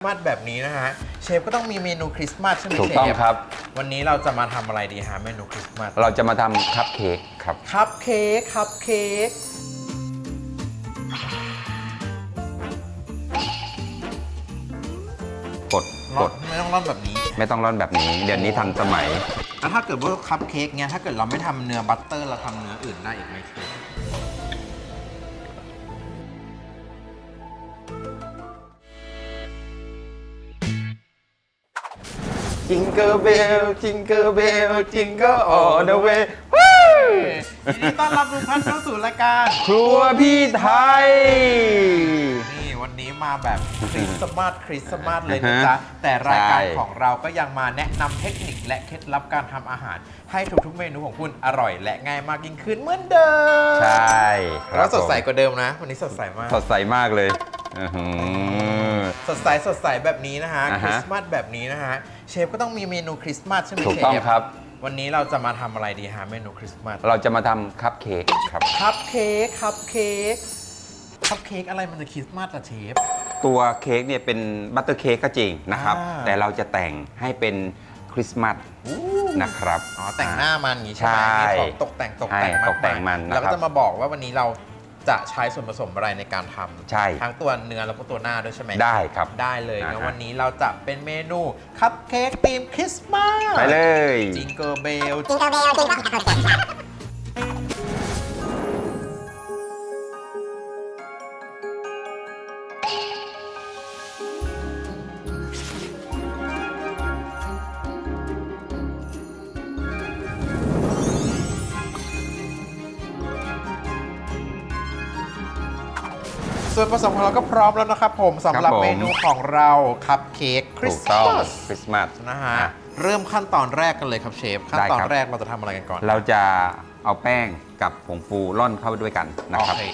คริสต์มาสแบบนี้นะฮะ เชฟก็ต้องมีเมนูคริสต์มาสใช่ไหมถูกเชฟต้องครับ วันนี้เราจะมาทำอะไรดีฮะเมนูคริสต์มาสเราจะมาทำคัพเค้กครับ คัพเค้กคัพเค้กกดร่กอนดไม่ต้องร่อนแบบนี้ไม่ต้องร่อนแบบนี้ เดี๋ยวนี้ทันสมัย แล้วถ้าเกิดว่าคัพเค้กเนี่ยถ้าเกิดเราไม่ทำเนื้อบัตเตอร์เราทำเนื้ออื่นได้อีกไหมเชฟ จิงเกอร์เบลจิงเกอร์เบลจิงเกอร์ออเดเวยินดีต้อนรับทุกท่านเข้าสู่รายการครัวพี่ไทย นี่วันนี้มาแบบคริสต์มาสคริสต์มาสเลยนะอ่าจ๊ะฮะแต่รายการใช่ของเราก็ยังมาแนะนำเทคนิคและเคล็ดลับการทำอาหาร ให้ทุกๆเมนูของคุณอร่อยและง่ายมากยิ่งขึ้นเหมือนเดิมใช่คแล้รัวบสดใสผมกว่าเดิมนะ วันนี้สดใสมากสดใสมากเลยอื้อหือ สดใสสดใสแบบนี้นะฮะอ่าคฮะ ริสต์มาสแบบนี้นะฮะเชฟก็ต้องมีเมนูคริสต์มาสใช่ไหมถูกเชฟต้องครับ วันนี้เราจะมาทำอะไรดีฮะเมนูคริสต์มาสเราจะมาทำคัพเค้กครับ คัพเค้กคัพเค้กคัพเค้กอะไรมันจะคริสต์มาสอะเชฟ ตัวเค้กเนี่ยเป็นบัตเตอร์เค้กก็จริงนะครับ อ่า แต่เราจะแต่งให้เป็นคริสต์มาสนะครับ อ๋อแต่งหน้ามันอย่างงี้ใช่ไหมใช่มีของตกแต่งตกแต่งใช่มากตกแต่งมันนะครับ แล้วก็จะมาบอกว่าวันนี้เรา จะใช้ส่วนผสมอะไรในการทำใช่ทั้งตัวเนื้อแล้วก็ตัวหน้าด้วยใช่ไหมได้ครับได้เลยอ่างั้นฮะวันนี้เราจะเป็นเมนูคัพเค้กธีมคริสต์มาสไปเลย จิงเกอร์เบล จิงเกิลเบลจิงเกิล ส่วนผสมของเราก็พร้อมแล้วนะครับผมสำหรับครับผม เมนูของเราคัพเค้กคริถูสกต์ต้องมาสคริสต์มาส นะฮะอะเริ่มขั้นตอนแรกกันเลยครับเชฟขั้นได้ตอนครับ แรกเราจะทำอะไรกันก่อนเราจะเอาแป้งกับผงฟูร่อนเข้าไปด้วยกันนะครับ โอเค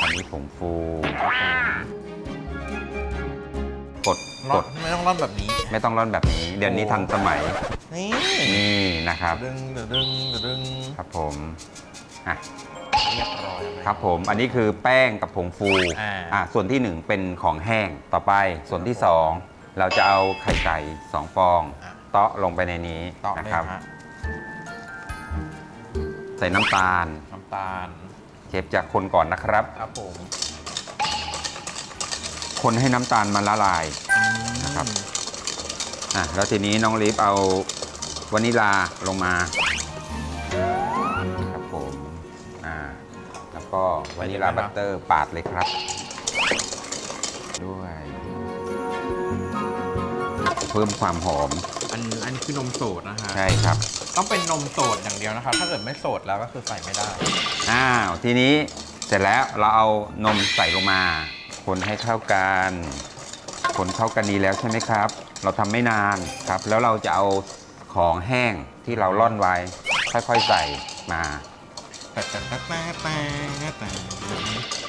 อันนี้ผงฟูกดร่กอนดไม่ต้องร่อนแบบนี้ ไม่ต้องร่อนแบบนี้ เดี๋ยวนี้ทันสมัย นี่นี่นะครับ ดึงเดี๋ยวดึงเดี๋ยวดึงครับผมอะ เรียบร้อยแล้วครับผมอันนี้คือแป้งกับผงฟูอ่า อะส่วนที่หนึ่งเป็นของแห้งต่อไปส่วนที่สองเราจะเอาไข่ไก่สองฟองอะ เตาะลงไปในนี้ต่อนะเลยครับฮะใส่น้ำตาลน้ำตาลเชฟจะคนก่อนนะครับ ครับผมคนให้น้ำตาลมันละลาย นะครับอะแล้วทีนี้น้องลิฟเอาวานิลาลงมา ก็วานิลาบัตเตอร์ปาดเลยครับ ด้วย เพิ่มความหอม อันอันนี้คือนมโสดนะฮะใช่ครับ ต้องเป็นนมโสดอย่างเดียวนะครับ ถ้าเกิดไม่โสดแล้วก็คือใส่ไม่ได้ อ้าว ทีนี้เสร็จแล้วเราเอานมใส่ลงมา คนให้เข้ากัน คนเข้ากันดีแล้วใช่ไหมครับ เราทำไม่นานครับ แล้วเราจะเอาของแห้งที่เราร่อนไว้ ค่อยๆใส่มา แต่แต่แต่แต่แต่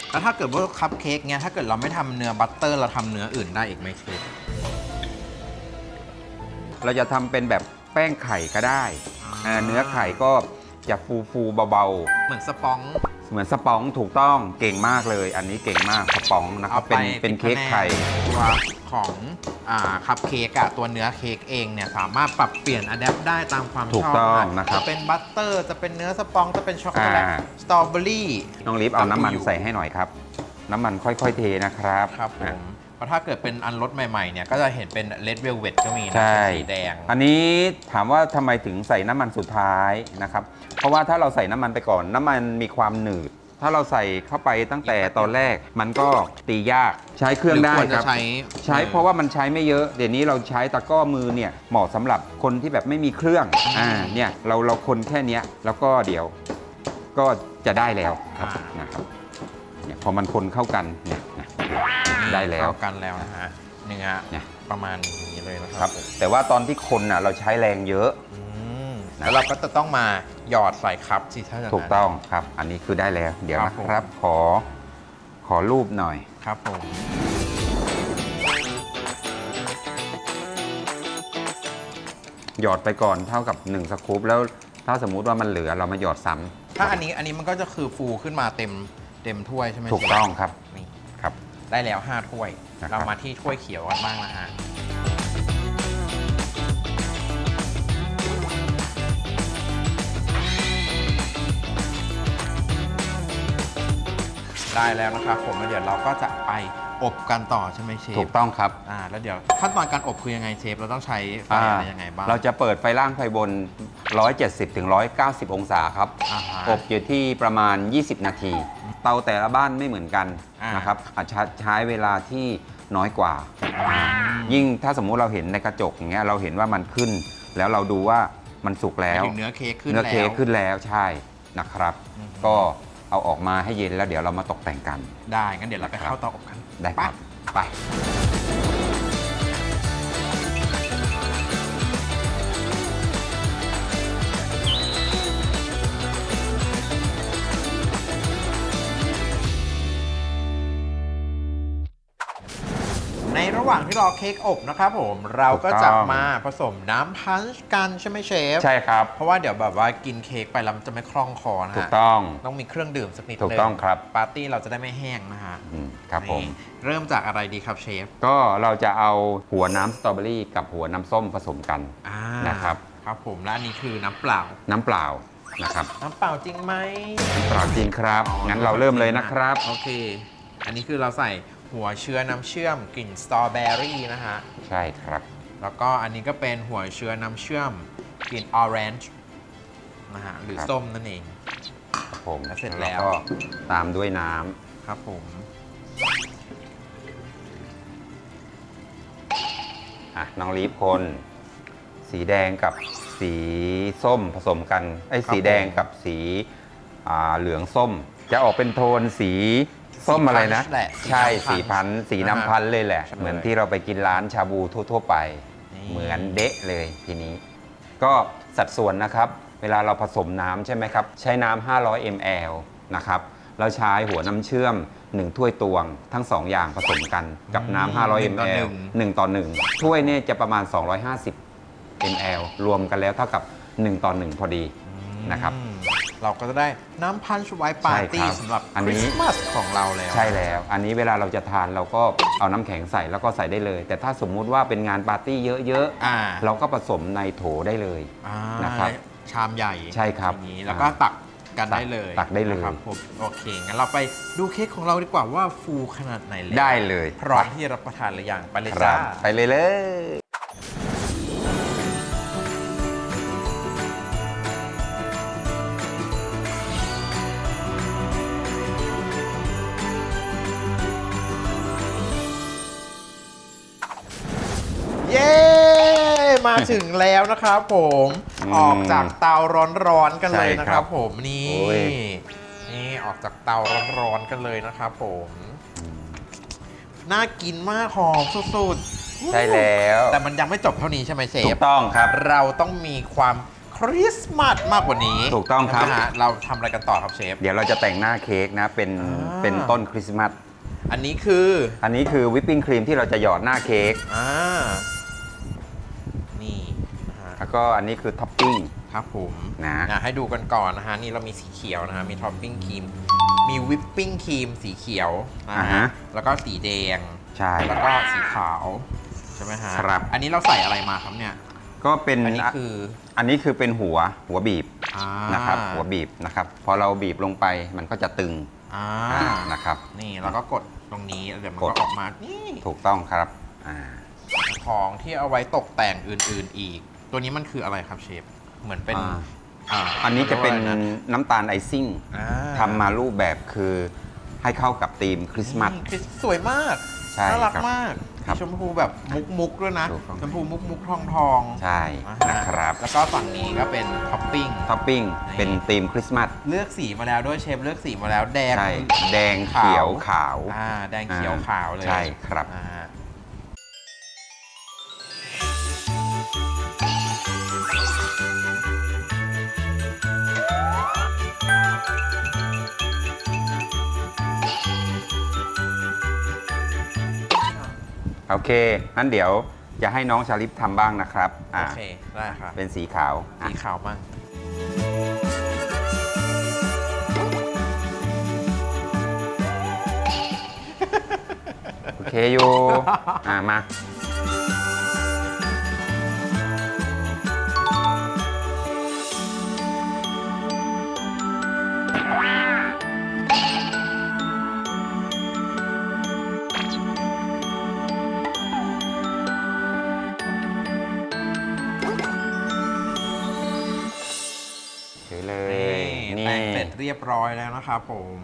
แล้วถ้าเกิดว่าคัพเค้กเนี่ยถ้าเกิดเราไม่ทำเนื้อบัตเตอร์ เราทำเนื้ออื่นได้อีกไหมเชฟเราจะทำเป็นแบบแป้งไข่ก็ได้อ่าเนื้อไข่ก็จะฟูฟูๆเบาเหมือนสปอง เหมือนสปองถูกต้องเก่งมากเลย อันนี้เก่งมากสปองนะครับเป็นเป็นเค้กไข่ตัวของอ่าคัพเค้กอะตัวเนื้อเค้กเองเนี่ยสามารถปรับเปลี่ยนอะแดปได้ตามความถูชกอบต้องนะครับจะเป็นบัตเตอร์จะเป็นเนื้อสปองจะเป็นช็อกโกแลตอ่าสตรอเบอรี่น้องลิฟเอาน้ำมันใส่ให้หน่อยครับ น้ำมันค่อยๆเทนะครับครับผอะมเพ ราะถ้าเกิดเป็นอันรสใหม่ๆเนี่ยก็จะเห็นเป็นเลดเวลเว t ก็มีนะใช่ เป็นสีแดง อันนี้ถามว่าทำไมถึงใส่น้ำมันสุดท้ายนะครับ เพราะว่าถ้าเราใส่น้ำมันไปก่อน น้ำมันมีความหนืด ถ้าเราใส่เข้าไปตั้งแต่ตอนแรก มันก็ตียากใช้เครื่องได้หควรคจะรับ ใช้ใช้เพราะว่ามันใช้ไม่เยอะ เดี๋ยวนี้เราใช้ตะกร้อมือเนี่ยเหมาะสำหรับคนที่แบบไม่มีเครื่องอ่าเนี่ยเราเราคนแค่เนี้ยแล้วก็เดี๋ยวก็จะได้แล้วครับนะครับเนี่ยพอมันคนเข้ากันเนี่ยนะ ได้แล้ว เข้ากันแล้วนะฮะเนื้อเนี่ย ประมาณนี้เลยนะคครัรับบ แต่ว่าตอนที่คนอะเราใช้แรงเยอะ อืมแล้วเราก็จะต้องมาหยอดใส่คัพสิถ้าอย่างนั้น ถูกต้องครับ อันนี้คือได้แล้ว เดี๋ยวครับนะผม ครับขอขอรูปหน่อย ครับผม หยอดไปก่อนเท่ากับ 1 สกู๊ปแล้วถ้าสมมุติว่ามันเหลือเรามาหยอดซ้ำถ้าอันนี้อันนี้มันก็จะคือฟูขึ้นมาเต็มเต็มถ้วยใช่ไหมถูกต้องครับ นี่ครับ ได้แล้ว 5 ถ้วย นะครับ เรามาที่ถ้วยเขียวกันบ้างนะฮะได้แล้วนะครับผมแล้วเดี๋ยวเราก็จะไปอบกันต่อใช่ไหมเชฟถูกต้องครับ อ่าแล้วเดี๋ยวขั้นตอนการอบคือยังไงเชฟเราต้องใช้ไฟอะไรยังไงบ้าง เราจะเปิดไฟล่างไฟบน 170ถึง190 องศาครับ อ่าฮะ อบอยู่ที่ประมาณ 20 นาที เตาแต่ละบ้านไม่เหมือนกันอ่าน นะครับอาจจะใช้เวลาที่น้อยกว่า ยิ่งถ้าสมมุติเราเห็นในกระจกอย่างเงี้ยเราเห็นว่ามันขึ้น แล้วเราดูว่ามันสุกแล้แล้วว เนื้อเค้กขึ้นเนื้อแล้ว เค้กขึ้นแล้วใช่นะครับ อือฮึ ก็เอาออกมาให้เย็นแล้วเดี๋ยวเรามาตกแต่งกัน ได้งั้นเดี๋ยวเราไปนะครับเข้าเตาอบกันได้ครับ ไป หว่างที่รอเค้กอบนะครับผมเราก็ถูกต้จะองมาผสมน้ำพันช์กันใช่ไหมเชฟ ใช่ครับ เพราะว่าเดี๋ยวแบบว่ากินเค้กไปแล้วมันจะไม่คล่องคอนะฮะถูกต้องต้องมีเครื่องดื่มสักนิดถูกนึต้องครับ ปาร์ตี้เราจะได้ไม่แห้งนะฮะอืมครับผม นี่เริ่มจากอะไรดีครับเชฟก็เราจะเอาหัวน้ำสตรอเบอรี่กับหัวน้ำส้มผสมกัน อ่านะครับ ครับผมและอันนี้คือน้ำเปล่า น้ำเปล่านะครับน้ำเปล่าจริงไหม เปล่าจริงครับ งั้นเราเริ่มเลยนะครับ โอเค อันนี้คือเราใส่ หัวเชื้อน้ำเชื่อมกลิ่นสตรอเบอรี่นะฮะ ใช่ครับ แล้วก็อันนี้ก็เป็นหัวเชื้อน้ำเชื่อมกลิ่นออเรนจ์นะฮะหรือครับ ส้มนั่นเอง ครับผมแล้วเสร็จแล้ว ก็ตามด้วยน้ำครับผมอะน้องลีฟคน สีแดงกับสีส้มผสมกันไอ้ยสีแดงกับสีอ่าเหลืองส้ม จะออกเป็นโทนสี ส้มอะไรนะพัชแหลใช่สีสีพันธุ์สีน้ำพันธุ์เลยแหละใช่เหมือนที่เราไปกินร้านชาบูทั่ว ๆ ไปนี่เหมือนเดะเลยทีนี้ ก็สัดส่วนนะครับ เวลาเราผสมน้ำใช่ไหมครับ ใช้น้ำ500 ml นะครับ เราใช้หัวน้ำเชื่อม 1 ถ้วยตวง ทั้ง 2 อย่างผสมกันกับน้ำ500 ml 1 ต่อ 1 ถ้วยเนี่ยจะประมาณ 250 ml รวมกันแล้วเท่ากับ 1 ต่อ 1 พอดี นะครับอืมเราก็จะได้น้ำพันช์ไวท์ปาร์ตี้ใช่ครับสำหรับอันคนี้ ริสต์มาสของเราแล้วใช่แล้ว อันนี้เวลาเราจะทานเราก็เอาน้ำแข็งใส่แล้วก็ใส่ได้เลย แต่ถ้าสมมุติว่าเป็นงานปาร์ตี้เยอะอ่าๆ เราก็ผสมในโถได้เลย อ่านะครับชามใหญ่ใช่ครับอย่างนี้แล้วก็ตักกันได้เลยตักได้เลย นะครับผมโอเคงั้นเราไปดูเค้กของเราดีกว่าว่าฟูขนาดไหนแล้วได้เลยพร้อมที่จะรับประทานหรือยังไปเลยคจ้ารับไปเลยเลยเย้ มาถึงแล้วนะครับผมอืมออกจากเตาร้อนๆกันเลยใช่นะคครัรับบผมนี่โอ้ยนี่ออกจากเตาร้อนๆกันเลยนะครับผมน่ากินมากหอมสุดๆใช่แล้ว แต่มันยังไม่จบเท่านี้ใช่ไหมเชถูฟกต้องครับ เราต้องมีความคริสต์มาสมากกว่านี้ ถูกต้องครับนะฮะเราทำอะไรกันต่อครับเชฟ เดี๋ยวเราจะแต่งหน้าเค้กนะเป็นอ่าเป็นต้นคริสต์มาสอันนี้คือ อันนี้คือวิปปิ้งครีมที่เราจะหยอดหน้าเค้กอ่านี่นะฮะ แล้วก็อันนี้คือท็อปปิ้ง ครับผมนะอะให้ดูกันก่อนนะฮะ นี่เรามีสีเขียวนะฮะ มีท็อปปิ้งครีม มีวิปปิ้งครีมสีเขียวนะอ่าฮะ ฮะ แล้วก็สีแดง ใช่ แล้วก็สีขาว ใช่ไหมฮะครับ อันนี้เราใส่อะไรมาครับเนี่ย ก็เป็นอันนี้คืออันนี้คือเป็นหัวหัวบีบอ่านะครับ หัวบีบนะครับ พอเราบีบลงไปมันก็จะตึงอ่าอ่านะครับ นี่เราก็กดตรงนี้ เดี๋ยวมันกก็ด ออกมา นี่ ถูกต้องครับอ่า ของที่เอาไว้ตกแต่งอื่นๆอีก ตัวนี้มันคืออะไรครับเชฟ เหมือนเป็นอ่าาอันนี้จะเป็นขารียกว่าอไร น้ำตาลไอซิ่งอ่า ทำมารูปแบบคือให้เข้ากับธีมคริสต์มาสนี่คริสสวยมาก ใช่น่ารักครับมากครับชมพูแบบมุกมุกๆด้วยนะ ถูกต้อง ชมพูมุกมุกทองทองใช่อ่านะครับแล้วก็ฝั่งนี้ก็เป็นท็อปปิ้ง ท็อปปิ้งนี่ เป็นธีมคริสต์มาสเลือกสีมาแล้วด้วยเชฟเลือกสีมาแล้วแดง ใช่แดงเขียวขาว อ่าแดงเขียวขาวเลยใช่ครับ อ่า โอเคงั้นเดี๋ยวจะให้น้องชาลิฟทำบ้างนะครับโออ่าเคได้ครับเป็นสีขาวอะสีขาวมั่งโอเคอยู่ อ่ามา เสร็จเรียบร้อยแล้วนะครับผม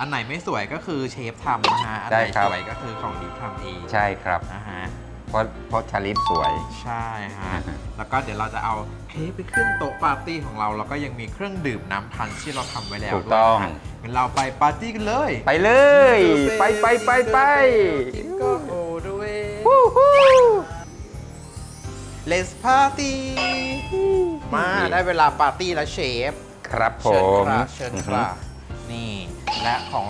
อันไหนไม่สวยก็คือเชฟทำนะฮะ อันไหนได้ครับ สวยก็คือของดิฟทำเองใช่ครับ นะฮะ เพราะเพราะชาลิฟสวย ใช่ฮะอ่าฮะ แล้วก็เดี๋ยวเราจะเอาเค้กไปขึ้นโต๊ะปาร์ตี้ของเรา แล้วก็ยังมีเครื่องดื่มน้ำพันธุ์ที่เราทำไว้แล้วถูกต้อง ด้วยนะฮะงั้นเราไปปาร์ตี้กันเลยไปเลย ไปไปไปไปจิงก็โอด้วย ฮู้ฮู้ Let's party มาได้เวลาปาร์ตี้แล้วเชฟ ครับผเชิญมครับเชิญครับนี่และของ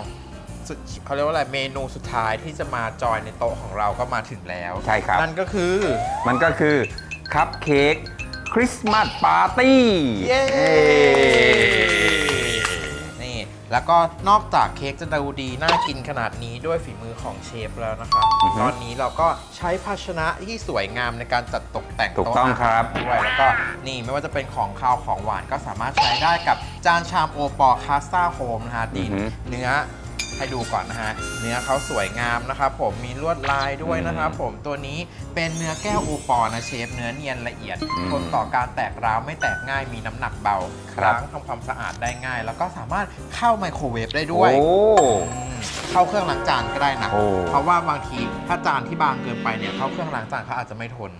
สุดเขาเรียกว่าอะไรเมนูสุดท้ายที่จะมาจอยในโต๊ะของเราก็มาถึงแล้ว ใช่ครับ นั่นก็คือ มันก็คือคัพเค้กคริสต์มาสปาร์ตี้ เย้นี่ แล้วก็นอกจากเค้กจะดูดีน่ากินขนาดนี้ด้วยฝีมือของเชฟแล้วนะครับตอนนี้เราก็ใช้ภาชนะที่สวยงามในการจัดตกแต่งถูกโต๊ะต้องอาคหารับ ด้วยแล้วก็นี่ไม่ว่าจะเป็นของคาวของหวานก็สามารถใช้ได้กับจานชามโอปอคาสต้าโฮมนะฮะดีอือฮึเนื้อ ให้ดูก่อนนะฮะ เนื้อเขาสวยงามนะครับผมมีลวดลายด้วยนะครับผมตัวนี้เป็นเนื้อแก้วโอปอนะเชฟเนื้อเนียนละเอียดอืมทนต่อการแตกร้าวไม่แตกง่ายมีน้ำหนักเบาครับ ล้างทำความสะอาดได้ง่าย แล้วก็สามารถเข้าไมโครเวฟได้ด้วย โอ้ อืมเข้าเครื่องล้างจานก็ได้นะ โอ้เพราะว่าบางทีถ้าจานที่บางเกินไปเนี่ยเข้าเครื่องล้างจานเขาอาจจะไม่ทน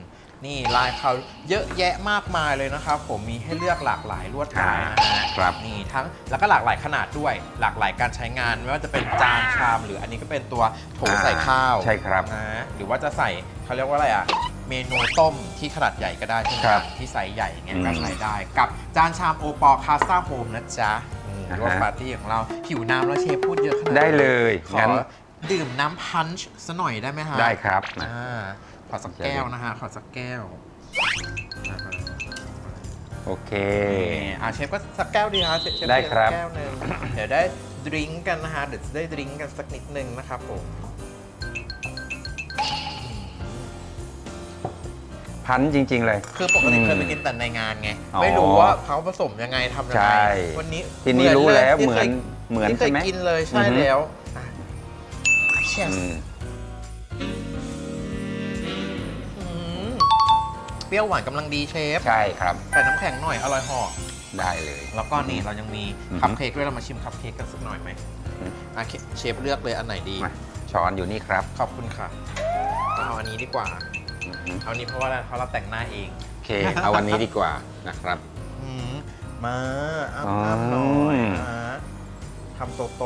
นี่ลายเขาเยอะแยะมากมายเลยนะครับผมมีให้เลือกหลากหลายลวดลายนะฮะครับ นี่ทั้งแล้วก็หลากหลายขนาดด้วย หลากหลายการใช้งานไม่ว่าจะเป็นจานชาม หรืออันนี้ก็เป็นตัวโถใส่ข้าวใช่ครับนะหรือว่าจะใส่เขาเรียกว่าอะไรอะเมนูต้มที่ขนาดใหญ่ก็ได้ใช่ไหมครับที่ไซส์ใหญ่เนี่ยอืมก็ใช้ได้ กับจานชามโอปอคาสต้าโฮมนะจ๊ะนี่อ่าฮะรวมปาร์ตี้ของเราหิวน้ำแล้วเชฟพูดเยอะขนาดนี้ได้เลย ของั้นดื่มน้ำพันช์ซะหน่อยได้ไหมฮะได้ครับนะอ่า ขอสักแก้วนะฮะขอสักแก้วโอเค อ่าเชฟก็สักแก้วดีนะเชฟเชฟได้ครับสักแก้วหนึ่งเดี๋ยวได้ดริงก์กันนะฮะเดี๋ยวจะได้ดริงก์กันสักนิดนึงนะครับผมพันจริง ๆ เลย คือปกติอืมเคยไปกินแต่ในงานไงอ๋อไม่รู้ว่าเขาผสมยังไงทำยังใช่ไงวันนี้ทีนี้รู้แล้วที่เหมืคอนยเหมือนที่เคใช่ยไหมกินเลยใช่อือฮึแล้วอะ Cheers อื เปรี้ยวหวานกำลังดีเชฟใช่ครับ ใส่น้ำแข็งหน่อยอร่อยห่อได้เลย แล้วก็นี่เรายังมีอือฮึ คัพเค้กด้วยเรามาชิมคัพเค้กกันสักหน่อยไหมอืมอะเชเชฟเลือกเลยอันไหนดี มาช้อนอยู่นี่ครับขอบคุณค่ะเอาอันนี้ดีกว่าอือฮึเอาอันนี้เพราะว่าอะไรเพราะเราแต่งหน้าเอง โอเค เอาวันนี้ดีกว่านะครับ อืมมาอ้าอ๋ออ้าหน่อยนะทำโตโต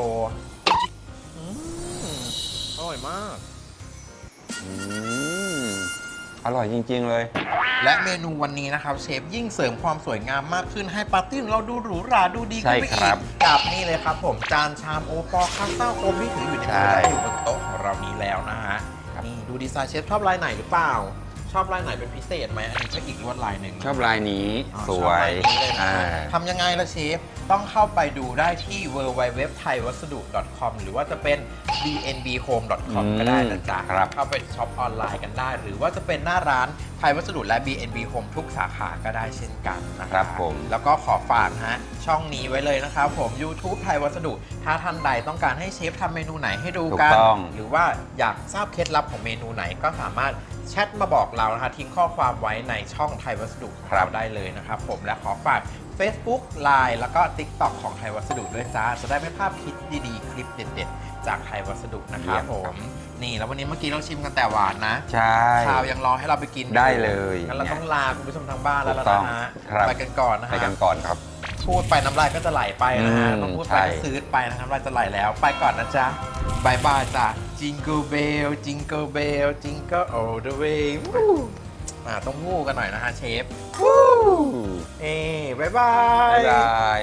ๆอืมอร่อยมาก อืมอร่อยจริง ๆ เลย และเมนูวันนี้นะครับเชฟยิ่งเสริมความสวยงามมากขึ้นให้ปาร์ตี้ของเราดูหรูหราดูดีขึ้นไปใช่อีครักบกับนี่เลยครับ ผมจานชามโอปอคาสต้าโอมที่ถืออยู่ในมือใช่ และอยู่บนโต๊ะของเรานี้แล้วนะฮะครับนี่ดูดีไซน์เชฟชอบลายไหนหรือเปล่า ชอบลายไหนเป็นพิเศษไหมอันนี้ก็อีกลวดลายหนึ่ง ชอบลายนี้อ๋อสชวอบยลายนี้เลยนะอ่า ทำยังไงล่ะเชฟ ต้องเข้าไปดูได้ที่ w w w t h a i w a s d u com หรือว่าจะเป็น bnbhome.com ก็ได้นะจ๊ะครับเข้าไปช็อปออนไลน์กันได้ หรือว่าจะเป็นหน้าร้านไทยวัสดุและ BNB Home ทุกสาขาก็ได้เช่นกันนะคครัรับบผมแล้วก็ขอฝากนะฮะช่องนี้ไว้เลยนะครับผม YouTube ไทยวัสดุ ถ้าท่านใดต้องการให้เชฟทำเมนูไหนให้ดูกันถูกต้องหรือว่าอยากทราบเคล็ดลับของเมนูไหนก็สามารถแชทมาบอกเรานะฮะทิ้งข้อความไว้ในช่องไทยวัสดุของเราได้เลยนะครับผมและขอฝาก Facebook Line แล้วก็ TikTok ของไทยวัสดุด้วยจ้า จะได้ไม่พลาดคลิปดีๆ คลิปเด็ดๆ จากไทยวัสดุนะครับผม นี่แล้ววันนี้เมื่อกี้เราชิมกันแต่หวานนะ ใช่ ข้าวยังรอให้เราไปกินอได้เลยงั้นเราต้องลาคุณผู้ชมทางบ้านแล้วถูกต้องนะฮะครับไปกันก่อนนะไปฮะกันก่อนครับ พูดไปน้ำลายก็จะไหลไปนะฮะอืมต้องพูดไปใช่ก็ซื้อไปนะครับน้ำลายจะไหลแล้ว ไปก่อนนะจ๊ะบายบายจ้ะ Jingle Bell Jingle Bell Jingle all the way วู้อ่าต้องวู้กันหน่อยนะฮะเชฟ เอ้บายบาบ๊ายยบาย